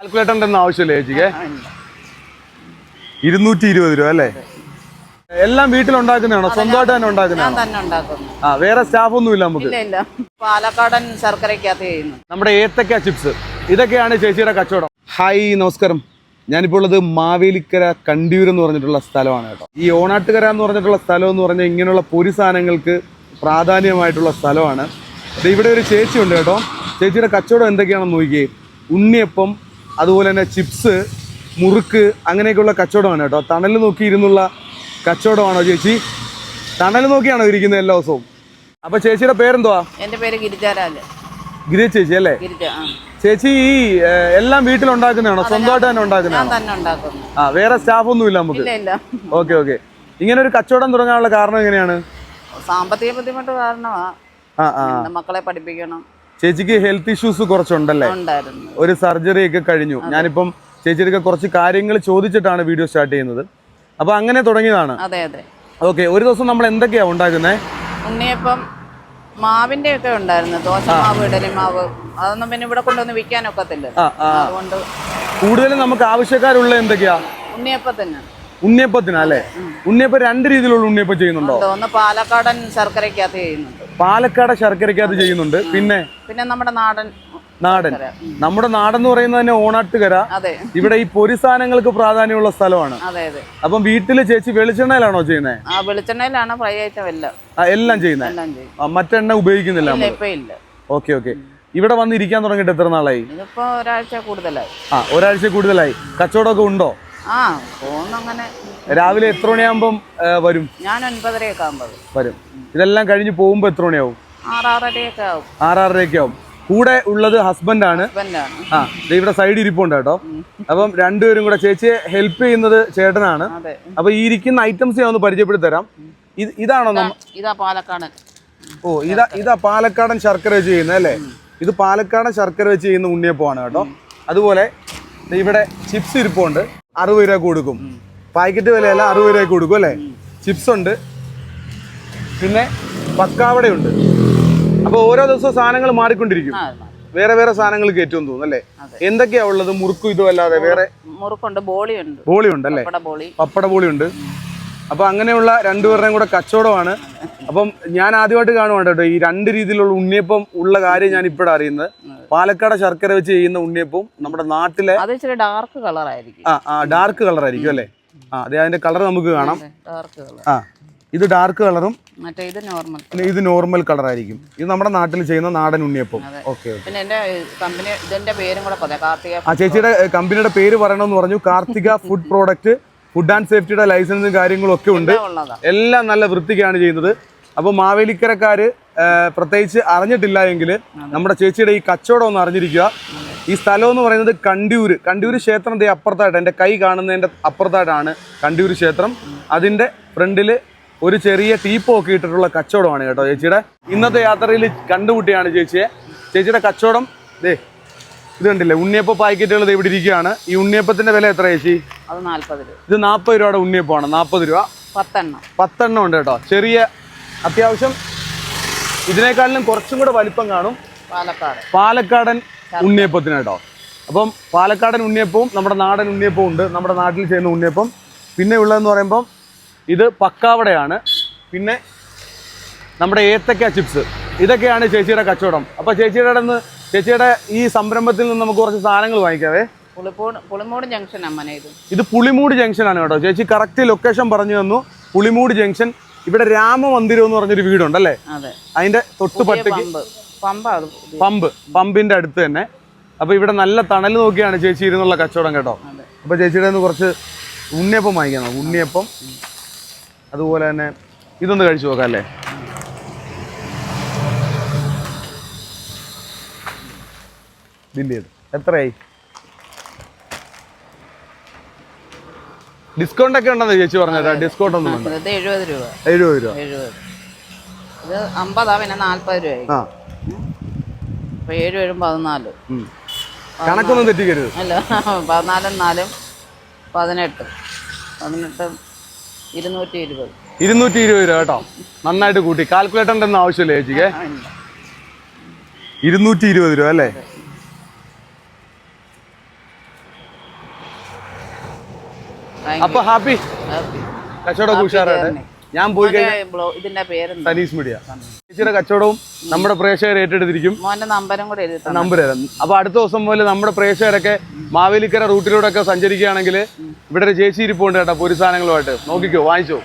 കാൽക്കുലേറ്ററിന്റെ ഒന്നും ആവശ്യമില്ല ചേച്ചിക്ക്. ഇരുന്നൂറ്റി ഇരുപത് രൂപ അല്ലേ? എല്ലാം വീട്ടിലുണ്ടാക്കുന്നതാണോ? സ്വന്തമായിട്ട് തന്നെ ഉണ്ടാക്കുന്നതാണോ? തന്നെ ഉണ്ടാക്കുന്നു. ആ വേറെ സ്റ്റാഫ് ഒന്നും ഇല്ല നമുക്ക്. ഇല്ല ഇല്ല. പാലക്കാടൻ ശർക്കരക്കകത്ത് ചെയ്യുന്നു. നമ്മുടെ ഏത്തക്ക ചിപ്സ് ഇതൊക്കെയാണ് ചേച്ചിയുടെ കച്ചവടം. ഹായ് നമസ്കാരം. ഞാനിപ്പോൾ ഉള്ളത് മാവേലിക്കര കണ്ടിയൂർ എന്ന് പറഞ്ഞിട്ടുള്ള സ്ഥലമാണ് കേട്ടോ. ഈ ഓണാട്ടുകര എന്ന് പറഞ്ഞിട്ടുള്ള സ്ഥലം എന്ന് പറഞ്ഞാൽ ഇങ്ങനെയുള്ള പൊരി സാധനങ്ങൾക്ക് പ്രാധാന്യമായിട്ടുള്ള സ്ഥലമാണ്. ഇവിടെ ഒരു ചേച്ചി ഉണ്ട് കേട്ടോ. ചേച്ചിയുടെ കച്ചവടം എന്തൊക്കെയാണെന്ന് നോക്കിയേ. ഉണ്ണിയപ്പം അതുപോലെ തന്നെ ചിപ്സ് മുറുക്ക് അങ്ങനെയൊക്കെയുള്ള കച്ചവടമാണ് കേട്ടോ. തണൽ നോക്കി ഇരുന്നുള്ള കച്ചവടമാണോ ചേച്ചി? തണൽ നോക്കിയാണോ ഇരിക്കുന്നത് എല്ലാ ദിവസവും? അപ്പൊ ചേച്ചിയുടെ പേരെന്തുവാ? എന്റെ പേര് ഗിരിജാരാജ് ഗിരി ചേച്ചി അല്ലേ? ചേച്ചി ഈ എല്ലാം വീട്ടിൽ വീട്ടിലുണ്ടാക്കുന്നതാണോ സ്വന്തമായിട്ട് തന്നെ ഉണ്ടാക്കുന്നതാണോ? ആ വേറെ സ്റ്റാഫ് ഒന്നും ഇല്ല നമുക്ക് ഓക്കെ ഓക്കെ. ഇങ്ങനെ ഒരു കച്ചവടം തുടങ്ങാനുള്ള കാരണം എങ്ങനെയാണ്? സാമ്പത്തിക ബുദ്ധിമുട്ട് കാരണമാ. മക്കളെ പഠിപ്പിക്കണം. ചേച്ചിക്ക് ഹെൽത്ത് ഇഷ്യൂസ് കുറച്ചുണ്ടല്ലേ? ഒരു സർജറി ഒക്കെ കഴിഞ്ഞു. ഞാനിപ്പം ചേച്ചിയുടെ കുറച്ച് കാര്യങ്ങൾ ചോദിച്ചിട്ടാണ് വീഡിയോ സ്റ്റാർട്ട് ചെയ്യുന്നത്. അപ്പൊ അങ്ങനെ തുടങ്ങിയതാണ്. അതെ അതെ. ഓക്കെ ഒരു ദിവസം നമ്മൾ എന്തൊക്കെയാ ഉണ്ടാക്കുന്നത് ഉണ്ണിയപ്പം മാവിന്റെ ഒക്കെ ഉണ്ടായിരുന്നു. ദോശ മാവ് ഇഡലി മാവ്. അതൊന്നും പിന്നെ ഇവിടെ കൊണ്ടുവന്ന് വിൽക്കാനൊക്കത്തില്ല അതുകൊണ്ട് കൂടുതലും നമുക്ക് ആവശ്യക്കാരുള്ള എന്തൊക്കെയാ? ഉണ്ണിയപ്പം ഉണ്ണിയപ്പത്തിനാ അല്ലേ ഉണ്ണിയപ്പം രണ്ട് രീതിയിലുള്ള ഉണ്ണിയപ്പം ചെയ്യുന്നുണ്ടോ. ഒന്ന് പാലക്കാടൻ ശർക്കരക്കകത്ത് ചെയ്യുന്നുണ്ട്. പാലക്കാട് ശർക്കരക്കകത്ത് ചെയ്യുന്നുണ്ട്. പിന്നെ? പിന്നെ നമ്മുടെ നാടൻ നാടൻ. നമ്മുടെ നാടൻ എന്ന് നാടെന്ന് പറയുന്നത് തന്നെ ഓണാട്ടുകര. ഇവിടെ ഈ പൊരി സാധനങ്ങൾക്ക് പ്രാധാന്യമുള്ള സ്ഥലമാണ്. അപ്പം വീട്ടിൽ ചേച്ചി വെളിച്ചെണ്ണയിലാണോ ചെയ്യുന്നത് വെളിച്ചെണ്ണയിലാണ് ഫ്രൈ ഐറ്റം എല്ലാം. എല്ലാം ചെയ്യുന്നത് മറ്റെണ്ണ ഉപയോഗിക്കുന്നില്ല ഓക്കെ ഓക്കെ. ഇവിടെ വന്ന് ഇരിക്കാൻ തുടങ്ങിയിട്ട് എത്ര നാളായി? ഒരാഴ്ച കൂടുതലായി. ആ ഒരാഴ്ച കൂടുതലായി. കച്ചവടമൊക്കെ ഉണ്ടോ? ആ പോകുന്നങ്ങനെ. രാവിലെ എത്ര മണിയാകുമ്പം ഏ, വരും? ഞാൻ ഒൻപതരയൊക്കെ ആകുമ്പോൾ വരും. ഇതെല്ലാം കഴിഞ്ഞ് പോകുമ്പോൾ എത്ര മണിയാവും? ആറാറരയൊക്കെ ആവും. ആറാറരയൊക്കെ ആവും. കൂടെ ഉള്ളത് ഹസ്ബൻഡാണ്. ഹസ്ബൻഡാണ്. ആ ദേ ഇവിടെ സൈഡ് ഇരിപ്പുണ്ട് കേട്ടോ. അപ്പം രണ്ടുപേരും കൂടെ ചേച്ചിയെ ഹെൽപ്പ് ചെയ്യുന്നത് ചേട്ടനാണ്. അതെ. അപ്പൊ ഈ ഇരിക്കുന്ന ഐറ്റംസ് ഞാൻ ഒന്ന് പരിചയപ്പെടുത്തി തരാം. ഇത് ഇതാണോ നമ്മ ഇതാ പാലക്കാടൻ. ഓ ഇതാ ഇതാ പാലക്കാടൻ ശർക്കര വെച്ച് ചെയ്യുന്നത് അല്ലേ? ഇത് പാലക്കാടൻ ശർക്കര വെച്ച് ചെയ്യുന്ന ഉണ്ണിയപ്പമാണ് കേട്ടോ. അതുപോലെ ദേ ഇവിടെ ചിപ്സ് ഇരിപ്പുണ്ട്. അറുപത് രൂപ കൊടുക്കും. പാക്കറ്റ് വിലയല്ല അറുപത് രൂപ കൊടുക്കും അല്ലേ? ചിപ്സ് ഉണ്ട് പിന്നെ പക്കാവടയുണ്ട്. അപ്പോൾ ഓരോ ദിവസവും സാധനങ്ങൾ മാറിക്കൊണ്ടിരിക്കും. വേറെ വേറെ സാധനങ്ങൾ കയറ്റും തോന്നുന്നു അല്ലേ? എന്തൊക്കെയാ ഉള്ളത്? മുറുക്കും ഇതും അല്ലാതെ വേറെ? മുറുക്കുണ്ട് ബോളിയുണ്ട്. ബോളി ഉണ്ടല്ലേ പപ്പട ബോളി. പപ്പട ബോളിയുണ്ട്. അപ്പൊ അങ്ങനെയുള്ള രണ്ടുപേരുടെയും കൂടെ കച്ചവടമാണ്. അപ്പം ഞാൻ ആദ്യമായിട്ട് കാണുവാണ് കേട്ടോ ഈ രണ്ട് രീതിയിലുള്ള ഉണ്ണിയപ്പം ഉള്ള കാര്യം ഞാൻ ഇപ്പോഴാണ് അറിയുന്നത് പാലക്കാട് ശർക്കര വെച്ച് ചെയ്യുന്ന ഉണ്ണിയപ്പവും നമ്മുടെ നാട്ടിലെ അത് ഇച്ചിരി ഡാർക്ക് കളർ ആയിരിക്കും. ആ ഡാർക്ക് കളർ ആയിരിക്കും അല്ലേ? ആ അതെ അതിന്റെ കളർ നമുക്ക് കാണാം. ഡാർക്ക് കളർ ആ ഇത് ഡാർക്ക് കളറും മറ്റേ ഇത് നോർമൽ പിന്നെ ഇത് നോർമൽ കളർ ആയിരിക്കും. ഇത് നമ്മുടെ നാട്ടിൽ ചെയ്യുന്ന നാടൻ ഉണ്ണിയപ്പം. ഓക്കെ പിന്നെ കമ്പനി ഇതിന്റെ പേരും കൂടെ പറയാം. കാർത്തിക ആ ചേച്ചിയുടെ കമ്പനിയുടെ പേര് പറയണമെന്ന് പറഞ്ഞു. Karthika food product food and സേഫ്റ്റിയുടെ ലൈസൻസും കാര്യങ്ങളും ഒക്കെ ഉണ്ട്. എല്ലാം നല്ല വൃത്തിക്കാണ് ചെയ്യുന്നത്. അപ്പോൾ മാവേലിക്കരക്കാര് പ്രത്യേകിച്ച് അറിഞ്ഞിട്ടില്ല എങ്കിൽ നമ്മുടെ ചേച്ചിയുടെ ഈ കച്ചവടം ഒന്ന് അറിഞ്ഞിരിക്കുക. ഈ സ്ഥലം എന്ന് പറയുന്നത് കണ്ടിയൂർ കണ്ടിയൂര് ക്ഷേത്രം ദേ അപ്പുറത്തായിട്ട് എന്റെ കൈ കാണുന്നതിന്റെ അപ്പുറത്തായിട്ടാണ് കണ്ടിയൂര് ക്ഷേത്രം. അതിന്റെ ഫ്രണ്ടിൽ ഒരു ചെറിയ ടീപ്പോ ഒക്കെ ഇട്ടിട്ടുള്ള കച്ചവടമാണ് കേട്ടോ ചേച്ചിയുടെ. ഇന്നത്തെ യാത്രയിൽ കണ്ടുമുട്ടിയാണ് ചേച്ചിയെ. ചേച്ചിയുടെ കച്ചവടം ദേ ഇത് കണ്ടില്ലേ? ഉണ്ണിയപ്പ പാക്കറ്റുകൾ ഇവിടെ ഇരിക്കുകയാണ്. ഈ ഉണ്ണിയപ്പത്തിന്റെ വില എത്ര ചേച്ചി? ഇത് നാൽപ്പത് രൂപയുടെ ഉണ്ണിയപ്പാണ് നാൽപ്പത് രൂപ. പത്തെണ്ണം. പത്തെണ്ണം ഉണ്ട് കേട്ടോ. ചെറിയ അത്യാവശ്യം ഇതിനേക്കാളിലും കുറച്ചും കൂടെ വലിപ്പം കാണും. പാലക്കാട്. പാലക്കാടൻ ഉണ്ണിയപ്പത്തിന് കേട്ടോ. അപ്പം പാലക്കാടൻ ഉണ്ണിയപ്പവും നമ്മുടെ നാടൻ ഉണ്ണിയപ്പവും ഉണ്ട്. നമ്മുടെ നാട്ടിൽ ചെയ്യുന്ന ഉണ്ണിയപ്പം. പിന്നെ ഉള്ളതെന്ന് പറയുമ്പം ഇത് പക്കാവടയാണ്. പിന്നെ നമ്മുടെ ഏത്തക്ക ചിപ്സ്. ഇതൊക്കെയാണ് ചേച്ചിയുടെ കച്ചവടം. അപ്പോൾ ചേച്ചിയുടെ നിന്ന് ചേച്ചിയുടെ ഈ സംരംഭത്തിൽ നിന്ന് നമുക്ക് കുറച്ച് സാധനങ്ങൾ വാങ്ങിക്കാവേ. പുളിമൂട് ജംഗ്ഷൻ ഇത്. പുളിമൂട് ജംഗ്ഷൻ ആണ് കേട്ടോ. ചേച്ചി കറക്റ്റ് ലൊക്കേഷൻ പറഞ്ഞു തന്നു. പുളിമൂട് ജംഗ്ഷൻ ഇവിടെ രാമമന്ദിരം എന്ന് പറഞ്ഞൊരു വീടുണ്ട് അല്ലേ അതിന്റെ തൊട്ട് പുതിയ പറ്റയ്ക്ക് പമ്പ്. പമ്പിന്റെ അടുത്ത് തന്നെ. അപ്പൊ ഇവിടെ നല്ല തണൽ നോക്കിയാണ് ചേച്ചി ഇരുന്നുള്ള കച്ചവടം കേട്ടോ. അപ്പൊ ചേച്ചിയുടെ കുറച്ച് ഉണ്ണിയപ്പം വാങ്ങിക്കണം. ഉണ്ണിയപ്പം അതുപോലെ തന്നെ ഇതൊന്ന് കഴിച്ചു നോക്കാം അല്ലേ? ബില്ല് ചെയ്ത് എത്രയായി? ഡിസ്കൗണ്ട് ഒക്കെ ഉണ്ടെന്ന് ചേച്ചി പറഞ്ഞേട്ടാ ഡിസ്കൗണ്ട് ഒന്നും ഇത് എഴുപത് രൂപ. എഴുപത് രൂപ. എഴുപത്. ഇത് അമ്പതാ പിന്നെ രൂപയായി ആ. അപ്പൊ ഏഴ് ഏഴും പതിനാല് കണക്കൊന്നും തെറ്റിക്കരുത്. അല്ല പതിനാലും നാലും പതിനെട്ട്. പതിനെട്ട് ഇരുന്നൂറ്റി ഇരുപത് ഇരുന്നൂറ്റി ഇരുപത് രൂപ കേട്ടോ. നന്നായിട്ട് കൂട്ടി. കാൽക്കുലേറ്റർ ഒന്നും ആവശ്യമില്ല ചേച്ചിക്ക്. ഇരുന്നൂറ്റി ഇരുപത് രൂപ അല്ലേ? അപ്പൊ ഹാപ്പി? കച്ചവടം ഉഷാറായിട്ട് ഞാൻ പോയി കഴിഞ്ഞാൽ സനീസ് മീഡിയ. ചേച്ചിയുടെ കച്ചവടവും നമ്മുടെ പ്രേക്ഷകർ ഏറ്റെടുത്തിരിക്കും. നമ്പരും കൂടെ നമ്പർ തരാം അപ്പൊ അടുത്ത ദിവസം പോലെ നമ്മുടെ പ്രേക്ഷകരൊക്കെ മാവേലിക്കര റൂട്ടിലൂടെ ഒക്കെ സഞ്ചരിക്കുകയാണെങ്കിൽ ഇവിടെ ഒരു ചേച്ചി ഇരിപ്പുണ്ട് കേട്ടോ പൊരി സാധനങ്ങളുമായിട്ട്. നോക്കിക്കോ വാങ്ങിച്ചോ.